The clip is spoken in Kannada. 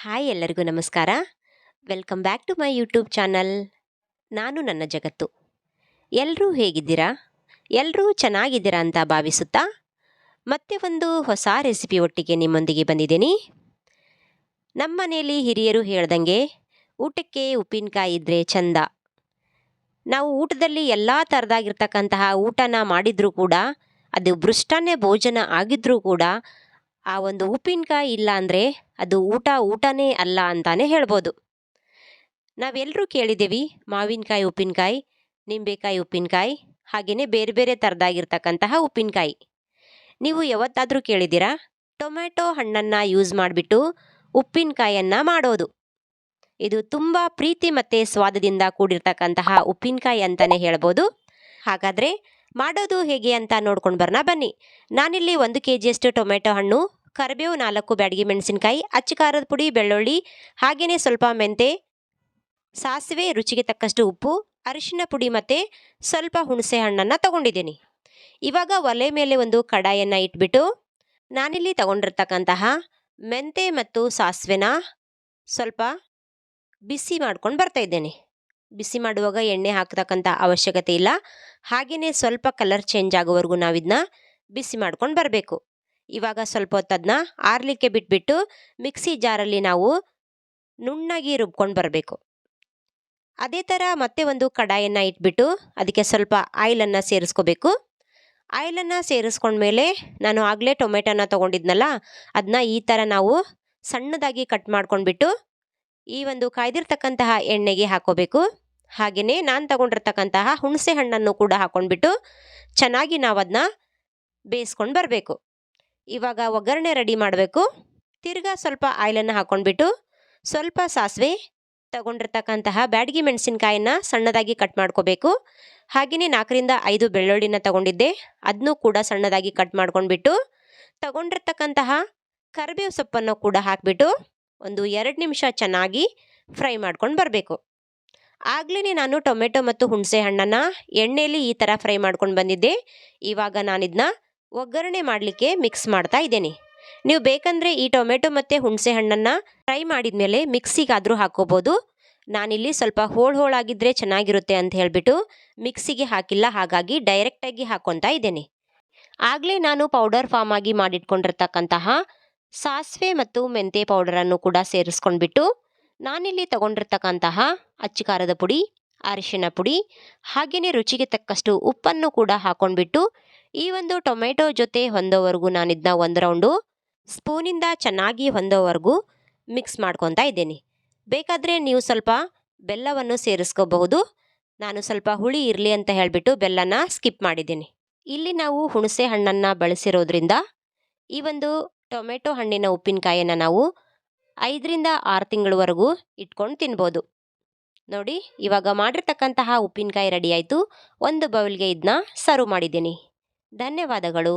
ಹಾಯ್ ಎಲ್ಲರಿಗೂ ನಮಸ್ಕಾರ. Welcome back to my YouTube channel ನಾನು ನನ್ನ ಜಗತ್ತು. ಎಲ್ಲರೂ ಹೇಗಿದ್ದೀರಾ? ಎಲ್ಲರೂ ಚೆನ್ನಾಗಿದ್ದೀರಾ ಅಂತ ಭಾವಿಸುತ್ತಾ? ಮತ್ತೆ ಒಂದು ಹೊಸ ರೆಸಿಪಿ ಒಟ್ಟಿಗೆ ನಿಮ್ಮೊಂದಿಗೆ ಬಂದಿದ್ದೀನಿ. ನಮ್ಮ ಮನೆಯಲ್ಲಿ ಹಿರಿಯರು ಹೇಳ್ದಂಗೆ ಊಟಕ್ಕೆ ಉಪ್ಪಿನಕಾಯಿ ಇದ್ದರೆ ಚಂದ. ನಾವು ಊಟದಲ್ಲಿ ಎಲ್ಲ ಥರದಾಗಿರ್ತಕ್ಕಂತಹ ಊಟನ ಮಾಡಿದರೂ ಕೂಡ, ಅದು ಭೃಷ್ಟನೇ ಭೋಜನ ಆಗಿದ್ದರೂ ಕೂಡ ಆ ಒಂದು ಉಪ್ಪಿನಕಾಯಿ ಇಲ್ಲ ಅಂದರೆ ಅದು ಊಟ, ಊಟನೇ ಅಲ್ಲ ಅಂತಾನೆ ಹೇಳ್ಬೋದು. ನಾವೆಲ್ಲರೂ ಕೇಳಿದ್ದೀವಿ ಮಾವಿನಕಾಯಿ, ಉಪ್ಪಿನಕಾಯಿ, ನಿಂಬೆಕಾಯಿ, ಉಪ್ಪಿನಕಾಯಿ ಹಾಗೆಯೇ ಬೇರೆ ಬೇರೆ ಥರದಾಗಿರ್ತಕ್ಕಂತಹ ಉಪ್ಪಿನಕಾಯಿ. ನೀವು ಯಾವತ್ತಾದರೂ ಕೇಳಿದ್ದೀರಾ? ಟೊಮ್ಯಾಟೊ ಹಣ್ಣನ್ನು ಯೂಸ್ ಮಾಡಿಬಿಟ್ಟು ಉಪ್ಪಿನಕಾಯನ್ನು ಮಾಡೋದು. ಇದು ತುಂಬ ಪ್ರೀತಿ ಮತ್ತು ಸ್ವಾದದಿಂದ ಕೂಡಿರ್ತಕ್ಕಂತಹ ಉಪ್ಪಿನಕಾಯಿ ಅಂತಲೇ ಹೇಳ್ಬೋದು. ಹಾಗಾದರೆ ಮಾಡೋದು ಹೇಗೆ ಅಂತ ನೋಡ್ಕೊಂಡು ಬರೋಣ ಬನ್ನಿ. ನಾನಿಲ್ಲಿ ಒಂದು ಕೆ ಜಿಯಷ್ಟು ಟೊಮೆಟೊ ಹಣ್ಣು ಕರಿಬೇವು ನಾಲ್ಕು ಬ್ಯಾಡಗಿ ಮೆಣಸಿನಕಾಯಿ, ಅಚ್ಚ ಖಾರದ ಪುಡಿ, ಬೆಳ್ಳುಳ್ಳಿ ಹಾಗೆಯೇ ಸ್ವಲ್ಪ ಮೆಂತೆ, ಸಾಸಿವೆ, ರುಚಿಗೆ ತಕ್ಕಷ್ಟು ಉಪ್ಪು, ಅರಿಶಿನ ಪುಡಿ ಮತ್ತು ಸ್ವಲ್ಪ ಹುಣಸೆ ಹಣ್ಣನ್ನು ತಗೊಂಡಿದ್ದೀನಿ. ಇವಾಗ ಒಲೆ ಮೇಲೆ ಒಂದು ಕಡಾಯನ್ನು ಇಟ್ಬಿಟ್ಟು ನಾನಿಲ್ಲಿ ತಗೊಂಡಿರ್ತಕ್ಕಂತಹ ಮೆಂತೆ ಮತ್ತು ಸಾಸಿವೆನ ಸ್ವಲ್ಪ ಬಿಸಿ ಮಾಡ್ಕೊಂಡು ಬರ್ತಾ ಇದ್ದೇನೆ. ಬಿಸಿ ಮಾಡುವಾಗ ಎಣ್ಣೆ ಹಾಕ್ತಕ್ಕಂಥ ಅವಶ್ಯಕತೆ ಇಲ್ಲ. ಹಾಗೆಯೇ ಸ್ವಲ್ಪ ಕಲರ್ ಚೇಂಜ್ ಆಗೋವರೆಗೂ ನಾವಿದನ್ನ ಬಿಸಿ ಮಾಡ್ಕೊಂಡು ಬರಬೇಕು. ಇವಾಗ ಸ್ವಲ್ಪ ಹೊತ್ತು ಅದನ್ನ ಆರಲಿಕ್ಕೆ ಬಿಟ್ಬಿಟ್ಟು ಮಿಕ್ಸಿ ಜಾರಲ್ಲಿ ನಾವು ನುಣ್ಣಾಗಿ ರುಬ್ಕೊಂಡು ಬರಬೇಕು. ಅದೇ ಥರ ಮತ್ತೆ ಒಂದು ಕಡಾಯನ್ನು ಇಟ್ಬಿಟ್ಟು ಅದಕ್ಕೆ ಸ್ವಲ್ಪ ಆಯಿಲನ್ನು ಸೇರಿಸ್ಕೋಬೇಕು. ಆಯಿಲನ್ನು ಸೇರಿಸ್ಕೊಂಡ್ಮೇಲೆ ನಾನು ಆಗಲೇ ಟೊಮೆಟೊನ ತೊಗೊಂಡಿದ್ನಲ್ಲ ಅದನ್ನ ಈ ಥರ ನಾವು ಸಣ್ಣದಾಗಿ ಕಟ್ ಮಾಡ್ಕೊಂಡ್ಬಿಟ್ಟು ಈ ಒಂದು ಕಾಯ್ದಿರ್ತಕ್ಕಂತಹ ಎಣ್ಣೆಗೆ ಹಾಕೋಬೇಕು. ಹಾಗೆಯೇ ನಾನು ತಗೊಂಡಿರ್ತಕ್ಕಂತಹ ಹುಣಸೆ ಹಣ್ಣನ್ನು ಕೂಡ ಹಾಕ್ಕೊಂಡ್ಬಿಟ್ಟು ಚೆನ್ನಾಗಿ ನಾವು ಅದನ್ನ ಬೇಯಿಸ್ಕೊಂಡು ಬರಬೇಕು. ಇವಾಗ ಒಗ್ಗರಣೆ ರೆಡಿ ಮಾಡಬೇಕು. ತಿರ್ಗಾ ಸ್ವಲ್ಪ ಆಯಿಲನ್ನು ಹಾಕ್ಕೊಂಡ್ಬಿಟ್ಟು ಸ್ವಲ್ಪ ಸಾಸಿವೆ ತಗೊಂಡಿರ್ತಕ್ಕಂತಹ ಬ್ಯಾಡಗಿ ಮೆಣಸಿನ್ಕಾಯಿನ ಸಣ್ಣದಾಗಿ ಕಟ್ ಮಾಡ್ಕೋಬೇಕು. ಹಾಗೆಯೇ ನಾಲ್ಕರಿಂದ ಐದು ಬೆಳ್ಳುಳ್ಳಿನ ತಗೊಂಡಿದ್ದೆ. ಅದನ್ನೂ ಕೂಡ ಸಣ್ಣದಾಗಿ ಕಟ್ ಮಾಡ್ಕೊಂಡ್ಬಿಟ್ಟು ತಗೊಂಡಿರ್ತಕ್ಕಂತಹ ಕರಿಬೇವು ಸೊಪ್ಪನ್ನು ಕೂಡ ಹಾಕಿಬಿಟ್ಟು ಒಂದು ಎರಡು ನಿಮಿಷ ಚೆನ್ನಾಗಿ ಫ್ರೈ ಮಾಡ್ಕೊಂಡು ಬರಬೇಕು. ಆಗಲೇ ನಾನು ಟೊಮೆಟೊ ಮತ್ತು ಹುಣಸೆ ಹಣ್ಣನ್ನು ಎಣ್ಣೆಯಲ್ಲಿ ಈ ಥರ ಫ್ರೈ ಮಾಡ್ಕೊಂಡು ಬಂದಿದ್ದೆ. ಇವಾಗ ನಾನಿದನ್ನ ಒಗ್ಗರಣೆ ಮಾಡಲಿಕ್ಕೆ ಮಿಕ್ಸ್ ಮಾಡ್ತಾ ಇದ್ದೇನೆ. ನೀವು ಬೇಕಂದರೆ ಈ ಟೊಮೆಟೊ ಮತ್ತು ಹುಣಸೆ ಹಣ್ಣನ್ನು ಫ್ರೈ ಮಾಡಿದ ಮೇಲೆ ಮಿಕ್ಸಿಗಾದರೂ ಹಾಕೋಬೋದು ನಾನಿಲ್ಲಿ ಸ್ವಲ್ಪ ಹೋಳು ಹೋಳಾಗಿದ್ದರೆ ಚೆನ್ನಾಗಿರುತ್ತೆ ಅಂತ ಹೇಳಿಬಿಟ್ಟು ಮಿಕ್ಸಿಗೆ ಹಾಕಿಲ್ಲ, ಹಾಗಾಗಿ ಡೈರೆಕ್ಟಾಗಿ ಹಾಕ್ಕೊತಾ ಇದ್ದೇನೆ. ಆಗಲೇ ನಾನು ಪೌಡರ್ ಫಾರ್ಮ್ ಆಗಿ ಮಾಡಿಟ್ಕೊಂಡಿರ್ತಕ್ಕಂತಹ ಸಾಸಿವೆ ಮತ್ತು ಮೆಂತೆ ಪೌಡರನ್ನು ಕೂಡ ಸೇರಿಸ್ಕೊಂಡ್ಬಿಟ್ಟು ನಾನಿಲ್ಲಿ ತಗೊಂಡಿರ್ತಕ್ಕಂತಹ ಅಚ್ಚ ಖಾರದ ಪುಡಿ, ಅರಿಶಿನ ಪುಡಿ ಹಾಗೆಯೇ ರುಚಿಗೆ ತಕ್ಕಷ್ಟು ಉಪ್ಪನ್ನು ಕೂಡ ಹಾಕ್ಕೊಂಡ್ಬಿಟ್ಟು ಈ ಒಂದು ಟೊಮೆಟೊ ಜೊತೆ ಹೊಂದೋವರೆಗೂ ಇದನ್ನ ಒಂದು ರೌಂಡು ಸ್ಪೂನಿಂದ ಚೆನ್ನಾಗಿ ಹೊಂದೋವರೆಗೂ ಮಿಕ್ಸ್ ಮಾಡ್ಕೊತಾ ಇದ್ದೀನಿ. ಬೇಕಾದರೆ ನೀವು ಸ್ವಲ್ಪ ಬೆಲ್ಲವನ್ನು ಸೇರಿಸ್ಕೋಬಹುದು. ನಾನು ಸ್ವಲ್ಪ ಹುಳಿ ಇರಲಿ ಅಂತ ಹೇಳಿಬಿಟ್ಟು ಬೆಲ್ಲನ ಸ್ಕಿಪ್ ಮಾಡಿದ್ದೀನಿ. ಇಲ್ಲಿ ನಾವು ಹುಣಸೆ ಹಣ್ಣನ್ನು ಬಳಸಿರೋದ್ರಿಂದ ಈ ಒಂದು ಟೊಮೆಟೊ ಹಣ್ಣಿನ ಉಪ್ಪಿನಕಾಯಿಯನ್ನು ನಾವು ಐದರಿಂದ ಆರು ತಿಂಗಳವರೆಗೂ ಇಟ್ಕೊಂಡು ತಿನ್ಬೋದು. ನೋಡಿ, ಇವಾಗ ಮಾಡಿರ್ತಕ್ಕಂತಹ ಉಪ್ಪಿನಕಾಯಿ ರೆಡಿ ಆಯಿತು. ಒಂದು ಬೌಲ್ಗೆ ಇದನ್ನ ಸರ್ವ್ ಮಾಡಿದ್ದೀನಿ. ಧನ್ಯವಾದಗಳು.